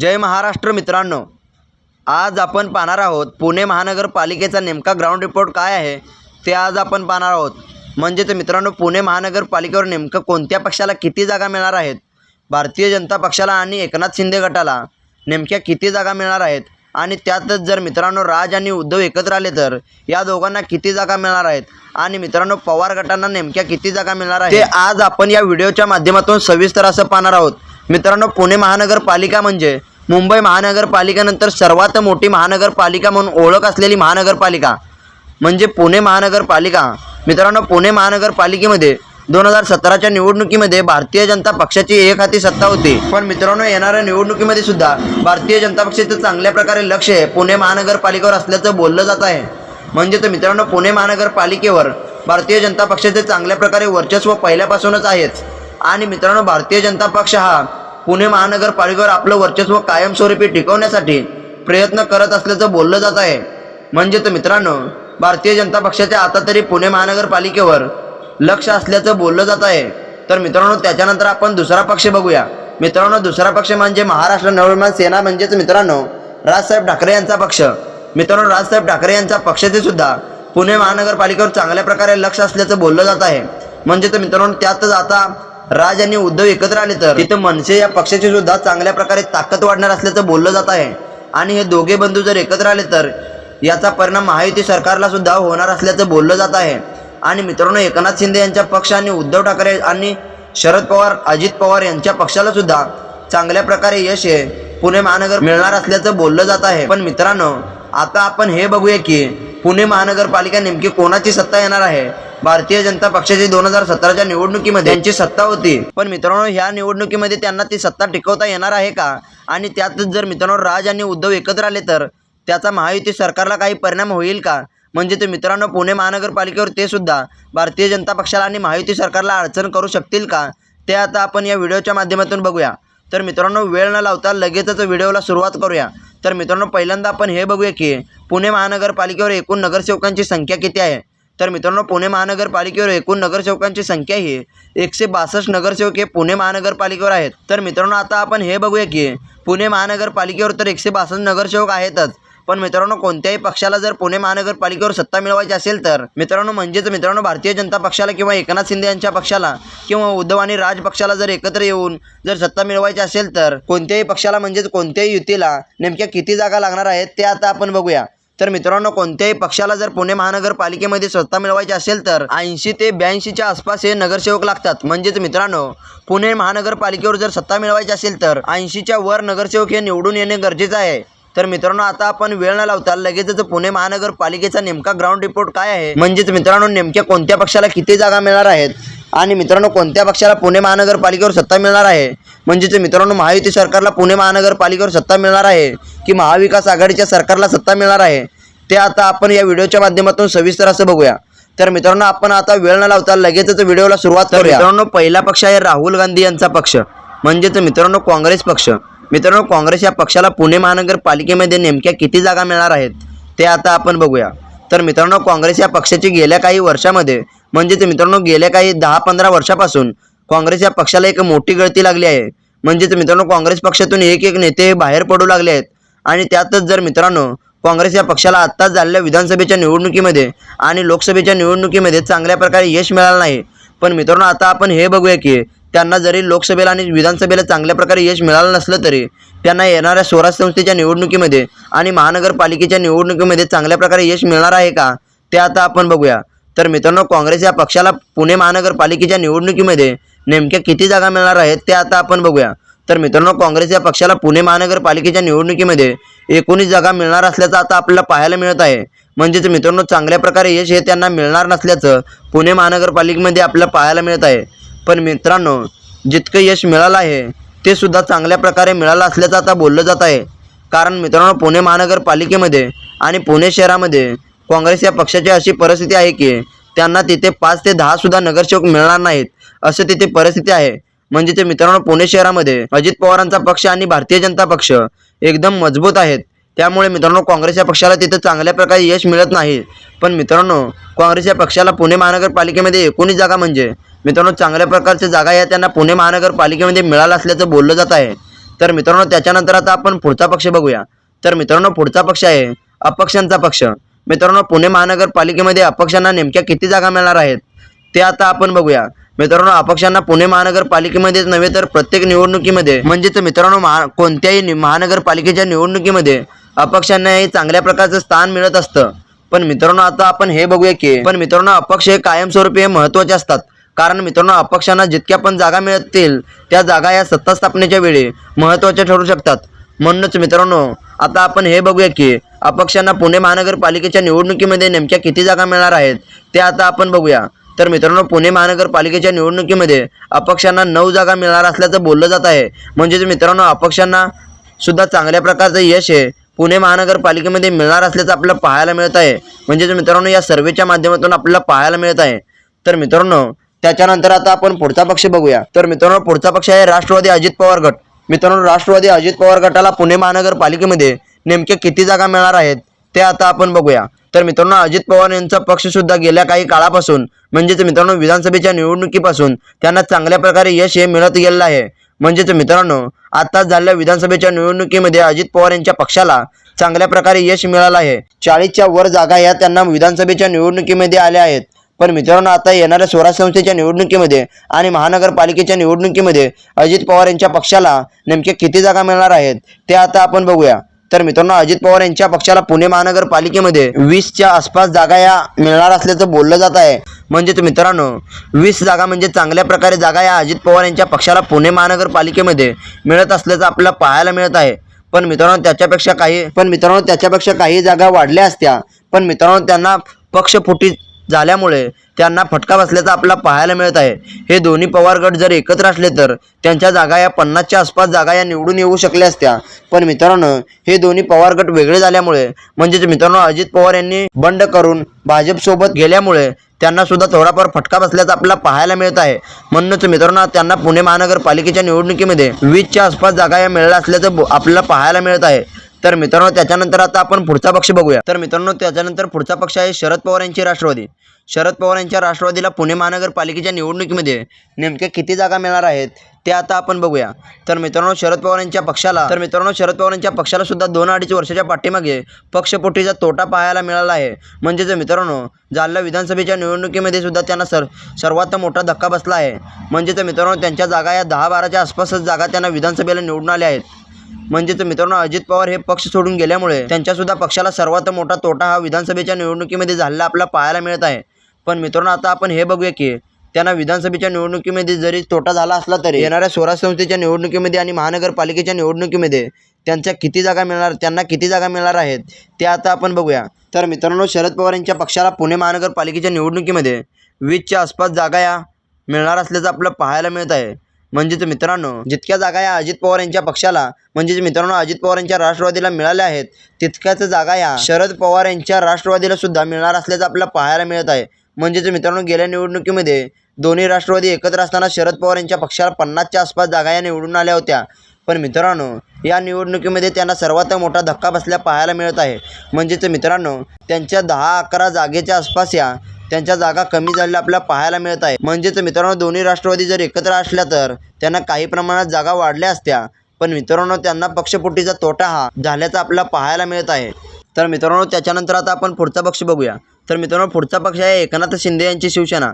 जय महाराष्ट्र मित्रांनो. आज आपण पाहणार आहोत पुणे महानगरपालिकेचा नेमका ग्राउंड रिपोर्ट काय आहे ते आज आपण पाहणार आहोत. म्हणजेच मित्रांनो पुणे महानगरपालिकेवर नेमकं कोणत्या पक्षाला किती जागा मिळणार आहेत? भारतीय जनता पक्षाला आणि एकनाथ शिंदे गटाला नेमक्या किती जागा मिळणार आहेत? आणि त्यातच जर मित्रांनो राज आणि उद्धव एकत्र आले तर या दोघांना किती जागा मिळणार आहेत? आणि मित्रांनो पवार गटांना नेमक्या किती जागा मिळणार आहेत? ते आज आपण या व्हिडिओच्या माध्यमातून सविस्तर असं पाहणार आहोत. मित्रांनो पुणे महानगरपालिका म्हणजे मुंबई महानगरपालिकेनंतर सर्वात मोठी महानगरपालिका म्हणून ओळख असलेली महानगरपालिका म्हणजे पुणे महानगरपालिका. मित्रांनो पुणे महानगरपालिकेमध्ये दोन हजार सतराच्या निवडणुकीमध्ये भारतीय जनता पक्षाची एक हाती सत्ता होती. पण मित्रांनो येणाऱ्या निवडणुकीमध्ये सुद्धा भारतीय जनता पक्षाचं चांगल्या प्रकारे लक्ष हे पुणे महानगरपालिकेवर असल्याचं बोललं जात आहे. म्हणजे तर मित्रांनो पुणे महानगरपालिकेवर भारतीय जनता पक्षाचे चांगल्या प्रकारे वर्चस्व पहिल्यापासूनच आहेच. आणि मित्रांनो भारतीय जनता पक्ष हा पुणे महानगरपालिकेवर आपलं वर्चस्व कायमस्वरूपी टिकवण्यासाठी प्रयत्न करत असल्याचं बोललं जात आहे. म्हणजे तर मित्रांनो भारतीय जनता पक्षाच्या आता तरी पुणे महानगरपालिकेवर लक्ष असल्याचं बोललं जात आहे. तर मित्रांनो त्याच्यानंतर आपण दुसरा पक्ष बघूया. मित्रांनो दुसरा पक्ष म्हणजे महाराष्ट्र नवनिर्माण सेना म्हणजेच मित्रांनो राजसाहेब ठाकरे यांचा पक्ष. मित्रांनो राजसाहेब ठाकरे यांच्या पक्षाचे सुद्धा पुणे महानगरपालिकेवर चांगल्या प्रकारे लक्ष असल्याचं बोललं जात आहे. म्हणजे तर मित्रांनो त्यातच आता राज आणि उद्धव एकत्र आले तर? तिथं मनसे या पक्षाची सुद्धा चांगल्या प्रकारे ताकद वाढणार असल्याचं बोललं जात आहे. आणि हे दोघे बंधू जर एकत्र आले तर याचा परिणाम महायुती सरकारला सुद्धा होणार असल्याचं बोललं जात आहे. आणि मित्रांनो एकनाथ शिंदे यांच्या पक्ष आणि उद्धव ठाकरे आणि शरद पवार अजित पवार यांच्या पक्षाला सुद्धा चांगल्या प्रकारे यश हे पुणे महानगर मिळणार असल्याचं बोललं जात आहे. पण मित्रांनो आता आपण हे बघूया की पुणे महानगरपालिका नेमकी कोणाची सत्ता येणार आहे? भारतीय जनता पक्षाची दोन हजार सतराच्या निवडणुकीमध्ये त्यांची सत्ता होती. पण मित्रांनो ह्या निवडणुकीमध्ये त्यांना ती सत्ता टिकवता येणार आहे का? आणि त्यातच जर मित्रांनो राज आणि उद्धव एकत्र आले तर त्याचा महायुती सरकारला काही परिणाम होईल का? म्हणजे ते मित्रांनो पुणे महानगरपालिकेवर ते सुद्धा भारतीय जनता पक्षाला आणि महायुती सरकारला अडचण करू शकतील का? ते आता आपण या व्हिडिओच्या माध्यमातून बघूया. तर मित्रांनो वेळ न लावता लगेचच व्हिडिओला सुरुवात करूया. तर मित्रांनो पहिल्यांदा आपण हे बघूया की पुणे महानगरपालिकेवर एकूण नगरसेवकांची संख्या किती आहे? तर मित्रांनो पुणे महानगरपालिकेवर एकूण नगरसेवकांची संख्या ही एकशे बासष्ट नगरसेवक हे पुणे महानगरपालिकेवर आहेत. तर मित्रांनो आता आपण हे बघूया की पुणे महानगरपालिकेवर तर एकशे बासष्ट नगरसेवक आहेतच. पण मित्रांनो कोणत्याही पक्षाला जर पुणे महानगरपालिकेवर सत्ता मिळवायची असेल तर मित्रांनो म्हणजेच मित्रांनो भारतीय जनता पक्षाला किंवा एकनाथ शिंदे यांच्या पक्षाला किंवा उद्धव आणि राज पक्षाला जर एकत्र येऊन जर सत्ता मिळवायची असेल तर कोणत्याही पक्षाला म्हणजेच कोणत्याही युतीला नेमक्या किती जागा लागणार आहेत ते आता आपण बघूया. तर मित्रांनो कोणत्याही पक्षाला जर पुणे महानगरपालिकेमध्ये सत्ता मिळवायची असेल तर ऐंशी ते ब्याऐंशीच्या आसपास हे नगरसेवक लागतात. म्हणजेच मित्रांनो पुणे महानगरपालिकेवर जर सत्ता मिळवायची असेल तर ऐंशीच्या वर नगरसेवक हे निवडून येणे गरजेचं आहे. तर मित्रांनो आता आपण वेळ न लावता लगेचच पुणे महानगरपालिकेचा नेमका ग्राउंड रिपोर्ट काय आहे? म्हणजेच मित्रांनो नेमक्या कोणत्या पक्षाला किती जागा मिळणार आहेत? आणि मित्रांनो कोणत्या पक्षाला पुणे महानगरपालिकेवर सत्ता मिळणार आहे? म्हणजेच मित्रांनो महायुती सरकारला पुणे महानगरपालिकेवर सत्ता मिळणार आहे? की महाविकास आघाडीच्या सरकारला सत्ता मिळणार आहे? ते आता आपण या व्हिडिओच्या माध्यमातून सविस्तर असं बघूया. तर मित्रांनो आपण आता वेळ न लावता लगेचच व्हिडिओला सुरुवात करूया. मित्रांनो पहिला पक्ष आहे राहुल गांधी यांचा पक्ष. म्हणजेच मित्रांनो काँग्रेस पक्ष. मित्रांनो काँग्रेस या पक्षाला पुणे महानगरपालिकेमध्ये नेमक्या किती जागा मिळणार आहेत ते आता आपण बघूया. तर मित्रांनो काँग्रेस या पक्षाची गेल्या काही वर्षामध्ये म्हणजेच मित्रांनो गेल्या काही दहा पंधरा वर्षापासून काँग्रेस या पक्षाला एक मोठी गळती लागली आहे. म्हणजेच मित्रांनो काँग्रेस पक्षातून एक एक नेते बाहेर पडू लागले आहेत. आणि त्यातच जर मित्रांनो काँग्रेस या पक्षाला आत्ताच झालेल्या विधानसभेच्या निवडणुकीमध्ये आणि लोकसभेच्या निवडणुकीमध्ये चांगल्या प्रकारे यश मिळालं नाही. पण मित्रांनो आता आपण हे बघूया की त्यांना जरी लोकसभेला आणि विधानसभेला चांगल्या प्रकारे यश मिळालं नसलं तरी त्यांना येणाऱ्या स्वराज संस्थेच्या निवडणुकीमध्ये आणि महानगरपालिकेच्या निवडणुकीमध्ये चांगल्या प्रकारे यश मिळणार आहे का ते आता आपण बघूया. तर मित्रांनो काँग्रेस या पक्षाला पुणे महानगरपालिकेच्या निवडणुकीमध्ये नेमक्या किती जागा मिळणार आहेत ते आता आपण बघूया. तर मित्रांनो काँग्रेस या पक्षाला पुणे महानगरपालिकेच्या निवडणुकीमध्ये एकोणीस जागा मिळणार असल्याचं आता आपल्याला पाहायला मिळत आहे. म्हणजेच मित्रांनो चांगल्या प्रकारे यश हे त्यांना मिळणार नसल्याचं पुणे महानगरपालिकेमध्ये आपल्याला पाहायला मिळत आहे. पण मित्रांनो जितकं यश मिळालं आहे ते सुद्धा चांगल्या प्रकारे मिळालं असल्याचं आता बोललं जात आहे. कारण मित्रांनो पुणे महानगरपालिकेमध्ये आणि पुणे शहरामध्ये काँग्रेस या पक्षाची अशी परिस्थिती आहे की त्यांना तिथे पाच ते दहा सुद्धा नगरसेवक मिळणार नाहीत असं तिथे परिस्थिती आहे. म्हणजे ते मित्रांनो पुणे शहरामध्ये अजित पवारांचा पक्ष आणि भारतीय जनता पक्ष एकदम मजबूत आहेत. त्यामुळे मित्रांनो काँग्रेस या पक्षाला तिथं चांगल्या प्रकारे यश मिळत नाही. पण मित्रांनो काँग्रेस या पक्षाला पुणे महानगरपालिकेमध्ये एकोणीस जागा म्हणजे मित्रांनो चांगल्या प्रकारच्या जागा या त्यांना पुणे महानगरपालिकेमध्ये मिळाला असल्याचं बोललं जात आहे. तर मित्रांनो त्याच्यानंतर आता आपण पुढचा पक्ष बघूया. तर मित्रांनो पुढचा पक्ष आहे अपक्षांचा पक्ष. मित्रांनो पुणे महानगरपालिकेमध्ये अपक्षांना नेमक्या किती जागा मिळणार आहेत ते आता आपण बघूया. मित्रांनो अपक्षांना पुणे महानगरपालिकेमध्येच नव्हे तर प्रत्येक निवडणुकीमध्ये म्हणजेच मित्रांनो महा कोणत्याही महानगरपालिकेच्या निवडणुकीमध्ये अपक्षांना हे चांगल्या प्रकारचं स्थान मिळत असतं. पण मित्रांनो आता आपण हे बघूया की पण मित्रांनो अपक्ष हे कायमस्वरूपी हे महत्त्वाचे असतात. कारण मित्रांनो अपक्षांना जितक्या पण जागा मिळतील त्या जागा या सत्ता स्थापनेच्या वेळी महत्त्वाच्या ठरू शकतात. म्हणूनच मित्रांनो आता आपण हे बघूया की अपक्षांना पुणे महानगरपालिकेच्या निवडणुकीमध्ये नेमक्या किती जागा मिळणार आहेत ते आता आपण बघूया. तर मित्रांनो पुणे महानगरपालिकेच्या निवडणुकीमध्ये अपक्षांना नऊ जागा मिळणार असल्याचं बोललं जात आहे. म्हणजेच मित्रांनो अपक्षांना सुद्धा चांगल्या प्रकारचं यश आहे पुणे महानगरपालिकेमध्ये मिळणार असल्याचं आपल्याला पाहायला मिळत आहे. म्हणजेच मित्रांनो या सर्वेच्या माध्यमातून आपल्याला पाहायला मिळत आहे. तर मित्रांनो त्याच्यानंतर आता आपण पुढचा पक्ष बघूया. तर मित्रांनो पुढचा पक्ष आहे राष्ट्रवादी अजित पवार गट. मित्रांनो राष्ट्रवादी अजित पवार गटाला पुणे महानगरपालिकेमध्ये नेमके किती जागा मिळणार आहेत ते आता आपण बघूया. तर मित्रांनो अजित पवार यांचा पक्ष सुद्धा गेल्या काही काळापासून म्हणजेच मित्रांनो विधानसभेच्या निवडणुकीपासून त्यांना चांगल्या प्रकारे यश हे मिळत गेलेलं आहे. म्हणजेच मित्रांनो आताच झालेल्या विधानसभेच्या निवडणुकीमध्ये अजित पवार यांच्या पक्षाला चांगल्या प्रकारे यश मिळालं आहे. चाळीसच्या वर जागा या त्यांना विधानसभेच्या निवडणुकीमध्ये आल्या आहेत. पण मित्रांनो आता येणाऱ्या स्वराज संस्थेच्या निवडणुकीमध्ये आणि महानगरपालिकेच्या निवडणुकीमध्ये अजित पवार यांच्या पक्षाला नेमके किती जागा मिळणार आहेत ते आता आपण बघूया. तर मित्रांनो अजित पवार यांच्या पक्षाला पुणे महानगरपालिकेमध्ये वीसच्या आसपास जागा या मिळणार असल्याचं बोललं जात आहे. म्हणजेच मित्रांनो वीस जागा म्हणजे चांगल्या प्रकारे जागा या अजित पवार यांच्या पक्षाला पुणे महानगरपालिकेमध्ये मिळत असल्याचं आपल्याला पाहायला मिळत आहे. पण मित्रांनो त्याच्यापेक्षा काही पण मित्रांनो त्याच्यापेक्षा काही जागा वाढल्या असत्या. पण मित्रांनो त्यांना पक्षफुटी झाल्यामुळे त्यांना फटका बसल्याचा आपल्याला पाहायला मिळत आहे. हे दोन्ही पवार गट जर एकत्र असले तर त्यांच्या जागा या पन्नासच्या आसपास जागा या निवडून येऊ शकल्या असत्या. पण मित्रांनो हे दोन्ही पवार गट वेगळे झाल्यामुळे म्हणजेच मित्रांनो अजित पवार यांनी बंड करून भाजपसोबत गेल्यामुळे त्यांना सुद्धा थोडाफार फटका बसल्याचा आपल्याला पाहायला मिळत आहे. म्हणूनच मित्रांनो त्यांना पुणे महानगरपालिकेच्या निवडणुकीमध्ये वीसच्या आसपास जागा या मिळाल्या असल्याचं आपल्याला पाहायला मिळत आहे. तर मित्रांनो त्याच्यानंतर आता आपण पुढचा पक्ष बघूया. तर मित्रांनो त्याच्यानंतर पुढचा पक्ष आहे शरद पवार यांची राष्ट्रवादी. शरद पवार यांच्या राष्ट्रवादीला पुणे महानगरपालिकेच्या निवडणुकीमध्ये नेमक्या किती जागा मिळणार आहेत ते आता आपण बघूया. तर मित्रांनो शरद पवार यांच्या पक्षाला तर मित्रांनो शरद पवार यांच्या पक्षाला सुद्धा दोन अडीच वर्षाच्या पाठीमागे पक्षपोटीचा तोटा पाहायला मिळाला आहे. म्हणजेच मित्रांनो जालना विधानसभेच्या निवडणुकीमध्ये सुद्धा त्यांना सर सर्वात मोठा धक्का बसला आहे. म्हणजेच मित्रांनो त्यांच्या जागा या दहा बाराच्या आसपासच जागा त्यांना विधानसभेला निवडून आल्या आहेत. म्हणजेच मित्रांनो अजित पवार हे पक्ष सोडून गेल्यामुळे त्यांच्या सुद्धा पक्षाला सर्वात मोठा तोटा हा विधानसभेच्या निवडणुकीमध्ये झालेला आपल्याला पाहायला मिळत आहे. पण मित्रांनो आता आपण हे बघूया की त्यांना विधानसभेच्या निवडणुकीमध्ये जरी तोटा झाला असला तरी येणाऱ्या स्वराज संस्थेच्या निवडणुकीमध्ये आणि महानगरपालिकेच्या निवडणुकीमध्ये त्यांच्या किती जागा मिळणार त्यांना किती जागा मिळणार आहेत ते आता आपण बघूया. तर मित्रांनो शरद पवार यांच्या पक्षाला पुणे महानगरपालिकेच्या निवडणुकीमध्ये वीसच्या आसपास जागा या मिळणार असल्याचं आपल्याला पाहायला मिळत आहे. म्हणजेच मित्रांनो जितक्या जागा या अजित पवार यांच्या पक्षाला म्हणजेच मित्रांनो अजित पवार यांच्या राष्ट्रवादीला मिळाल्या आहेत तितक्याच जागा या शरद पवार यांच्या राष्ट्रवादीला सुद्धा मिळणार असल्याचं आपल्याला पाहायला मिळत आहे. म्हणजेच मित्रांनो गेल्या निवडणुकीमध्ये दोन्ही राष्ट्रवादी एकत्र असताना शरद पवार यांच्या पक्षाला पन्नासच्या आसपास जागा या निवडून आल्या होत्या. पण मित्रांनो या निवडणुकीमध्ये त्यांना सर्वात मोठा धक्का बसल्या पाहायला मिळत आहे. म्हणजेच मित्रांनो त्यांच्या दहा अकरा जागेच्या आसपास या त्यांच्या जागा कमी झालेल्या आपल्याला पाहायला मिळत आहे. म्हणजेच मित्रांनो दोन्ही राष्ट्रवादी जर एकत्र असल्या तर त्यांना काही प्रमाणात जागा वाढल्या असत्या. पण मित्रांनो त्यांना पक्षपुटीचा तोटा हा झाल्याचा आपल्याला पाहायला मिळत आहे. तर मित्रांनो त्याच्यानंतर आता आपण पुढचा पक्ष बघूया. तर मित्रांनो पुढचा पक्ष आहे एकनाथ शिंदे यांची शिवसेना.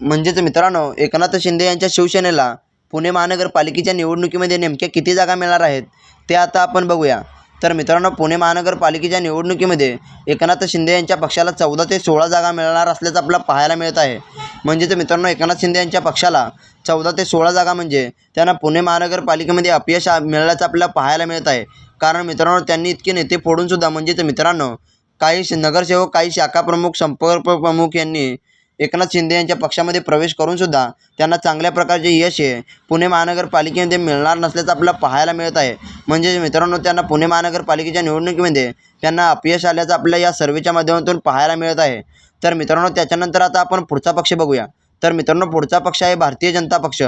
म्हणजेच मित्रांनो एकनाथ शिंदे यांच्या शिवसेनेला पुणे महानगरपालिकेच्या निवडणुकीमध्ये नेमक्या किती जागा मिळणार आहेत ते आता आपण बघूया. तर मित्रांनो पुणे महानगरपालिकेच्या निवडणुकीमध्ये एकनाथ शिंदे यांच्या पक्षाला चौदा ते सोळा जागा मिळणार असल्याचं आपल्याला पाहायला मिळत आहे. म्हणजेच मित्रांनो एकनाथ शिंदे यांच्या पक्षाला चौदा ते सोळा जागा म्हणजे त्यांना पुणे महानगरपालिकेमध्ये अपयश मिळाल्याचं आपल्याला पाहायला मिळत आहे. कारण मित्रांनो त्यांनी इतके नेते फोडूनसुद्धा म्हणजेच मित्रांनो काही श- नगरसेवक काही शाखा प्रमुख संपर्क प्रमुख यांनी एकनाथ शिंदे यांच्या पक्षामध्ये प्रवेश करून सुद्धा त्यांना चांगल्या प्रकारचे यश हे पुणे महानगरपालिकेमध्ये मिळणार नसल्याचं आपल्याला पाहायला मिळत आहे. म्हणजे मित्रांनो त्यांना पुणे महानगरपालिकेच्या निवडणुकीमध्ये त्यांना अपयश आल्याचं आपल्या या सर्वेच्या माध्यमातून पाहायला मिळत आहे. तर मित्रांनो त्याच्यानंतर आता आपण पुढचा पक्ष बघूया. तर मित्रांनो पुढचा पक्ष आहे भारतीय जनता पक्ष.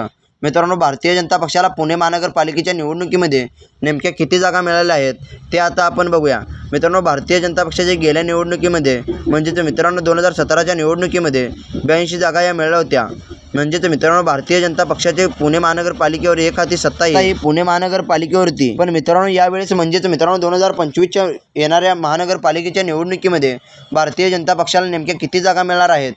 मित्रांनो भारतीय जनता पक्षाला पुणे महानगरपालिकेच्या निवडणुकीमध्ये नेमक्या किती जागा मिळाल्या आहेत ते आता आपण बघूया. मित्रांनो भारतीय जनता पक्षाच्या गेल्या निवडणुकीमध्ये म्हणजेच मित्रांनो दोन हजार सतराच्या निवडणुकीमध्ये ब्याऐंशी जागा या मिळाल्या होत्या. म्हणजेच मित्रांनो भारतीय जनता पक्षाचे पुणे महानगरपालिकेवर एक हाती सत्ता ही पुणे महानगरपालिकेवरती. पण मित्रांनो यावेळेस म्हणजेच मित्रांनो दोन हजार पंचवीसच्या येणाऱ्या महानगरपालिकेच्या निवडणुकीमध्ये भारतीय जनता पक्षाला नेमक्या किती जागा मिळणार आहेत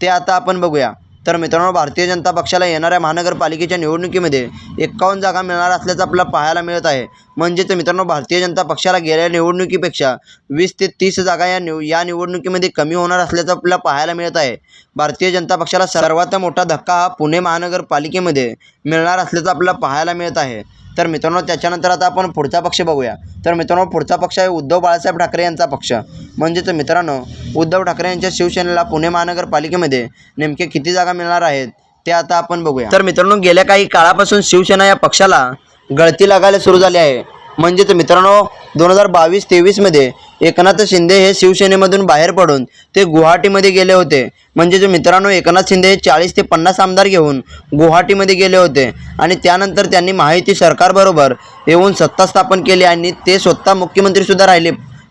ते आता आपण बघूया. तर मित्रांनो भारतीय जनता पक्षाला येणाऱ्या महानगरपालिकेच्या निवडणुकीमध्ये एक्कावन्न जागा मिळणार असल्याचं आपल्याला पाहायला मिळत आहे. म्हणजेच मित्रांनो भारतीय जनता पक्षाला गेल्या निवडणुकीपेक्षा वीस ते तीस जागा या निव या निवडणुकीमध्ये कमी होणार असल्याचं आपल्याला पाहायला मिळत आहे. भारतीय जनता पक्षाला सर्वात मोठा धक्का हा पुणे महानगरपालिकेमध्ये मिळणार असल्याचं आपल्याला पाहायला मिळत आहे. तर मित्रांनो त्याच्यानंतर आता आपण पुढचा पक्ष बघूया. तर मित्रांनो पुढचा पक्ष आहे उद्धव बाळासाहेब ठाकरे यांचा पक्ष. म्हणजेच मित्रांनो उद्धव ठाकरे यांच्या शिवसेनेला पुणे महानगरपालिकेमध्ये नेमके किती जागा मिळणार आहेत ते आता आपण बघूया. तर मित्रांनो गेल्या काही काळापासून शिवसेना या पक्षाला गळती लागायला सुरू झाली आहे. म्हणजेच मित्रांनो दोन हजार बावीस तेवीसमध्ये एकनाथ शिंदे हे शिवसेनेमधून बाहेर पडून ते गुवाहाटीमध्ये गेले होते. म्हणजेच मित्रांनो एकनाथ शिंदे हे चाळीस ते पन्नास आमदार घेऊन गुवाहाटीमध्ये गेले होते. आणि त्यानंतर त्यांनी माहिती सरकारबरोबर येऊन सत्ता स्थापन केली आणि ते स्वतः मुख्यमंत्रीसुद्धा राहिले.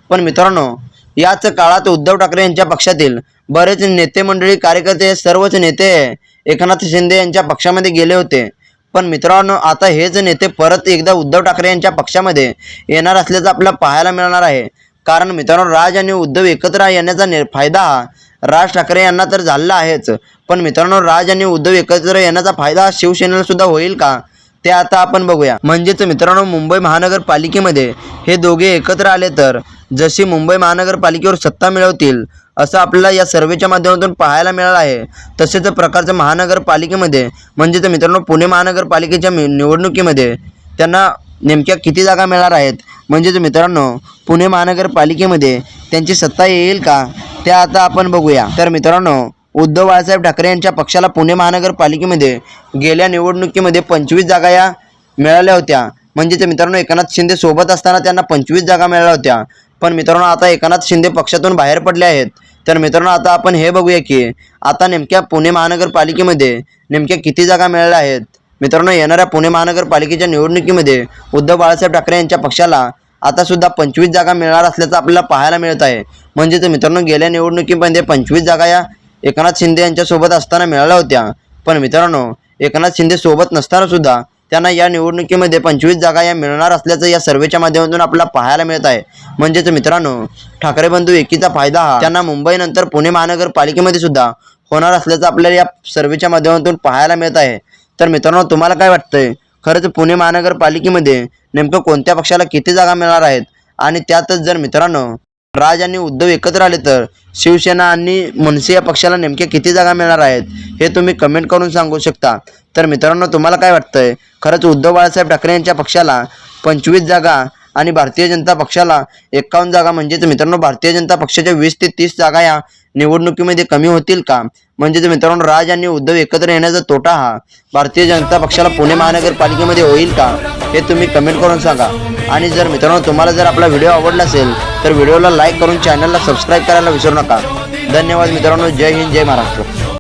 पण मित्रांनो याच काळात उद्धव ठाकरे यांच्या पक्षातील बरेच नेते मंडळी कार्यकर्ते सर्वच नेते एकनाथ शिंदे यांच्या पक्षामध्ये गेले होते. पण मित्रांनो आता हेच नेते परत एकदा उद्धव ठाकरे यांच्या पक्षामध्ये येणार असल्याचं आपल्याला पाहायला मिळणार आहे. कारण मित्रांनो राज आणि उद्धव एकत्र येण्याचा नि फायदा हा राज ठाकरे यांना तर झालेला आहेच. पण मित्रांनो राज आणि उद्धव एकत्र येण्याचा फायदा हा शिवसेनेला सुद्धा होईल का? ते आता आपण बघूया. म्हणजेच मित्रांनो मुंबई महानगरपालिकेमध्ये हे दोघे एकत्र आले तर जशी मुंबई महानगरपालिकेवर सत्ता मिळवतील असं आपल्याला या सर्वेच्या माध्यमातून पाहायला मिळालं आहे. तसेच प्रकारचं महानगरपालिकेमध्ये म्हणजेच मित्रांनो पुणे महानगरपालिकेच्या मि- निवडणुकीमध्ये त्यांना नेमक्या किती जागा मिळणार आहेत? म्हणजेच मित्रांनो पुणे महानगरपालिकेमध्ये त्यांची सत्ता येईल का? ते आता आपण बघूया. तर मित्रांनो उद्धव बाळासाहेब ठाकरे यांच्या पक्षाला पुणे महानगरपालिकेमध्ये गेल्या निवडणुकीमध्ये पंचवीस जागा या मिळाल्या होत्या. म्हणजेच मित्रांनो एकनाथ शिंदे सोबत असताना त्यांना पंचवीस जागा मिळाल्या होत्या. पण मित्रांनो आता एकनाथ शिंदे पक्षातून बाहेर पडले आहेत. तर मित्रांनो आता आपण हे बघूया की आता नेमक्या पुणे महानगरपालिकेमध्ये नेमक्या किती जागा मिळाल्या आहेत? मित्रांनो येणाऱ्या पुणे महानगरपालिकेच्या निवडणुकीमध्ये उद्धव बाळासाहेब ठाकरे यांच्या पक्षाला आता सुद्धा पंचवीस जागा मिळणार असल्याचं आपल्याला पाहायला मिळत आहे. म्हणजेच मित्रांनो गेल्या निवडणुकीमध्ये पंचवीस जागा या एकनाथ शिंदे यांच्यासोबत असताना मिळाल्या होत्या. पण मित्रांनो एकनाथ शिंदे सोबत नसताना सुद्धा त्यांना या निवडणुकीमध्ये पंचवीस जागा या मिळणार असल्याचं या सर्वेच्या माध्यमातून आपल्याला पाहायला मिळत आहे. म्हणजेच मित्रांनो ठाकरे बंधू एकीचा फायदा हा त्यांना मुंबईनंतर पुणे महानगरपालिकेमध्ये सुद्धा होणार असल्याचं आपल्याला या सर्वेच्या माध्यमातून पाहायला मिळत आहे. तर मित्रांनो तुम्हाला काय वाटतंय? खरंच पुणे महानगरपालिकेमध्ये नेमकं कोणत्या पक्षाला किती जागा मिळणार आहेत? आणि त्यातच जर मित्रांनो राज आणि उद्धव एकत्र आले तर शिवसेना आणि मनसे या पक्षाला नेमक्या किती जागा मिळणार आहेत हे तुम्ही कमेंट करून सांगू शकता. तर मित्रांनो तुम्हाला काय वाटतंय? खरंच उद्धव बाळासाहेब ठाकरे यांच्या पक्षाला पंचवीस जागा आणि भारतीय जनता पक्षाला एकावन्न जागा म्हणजेच मित्रांनो भारतीय जनता पक्षाच्या वीस ते तीस जागा या निवडणुकीमध्ये कमी होतील का? म्हणजेच मित्रांनो राज आणि उद्धव एकत्र येण्याचा तोटा हा भारतीय जनता पक्षाला पुणे महानगरपालिकेमध्ये होईल का? हे तुम्ही कमेंट करून सांगा. आणि जर मित्रांनो तुम्हाला जर आपला व्हिडिओ आवडला असेल तर व्हिडिओला लाईक करून चॅनलला सबस्क्राईब करायला विसरू नका. धन्यवाद मित्रांनो. जय हिंद जय महाराष्ट्र.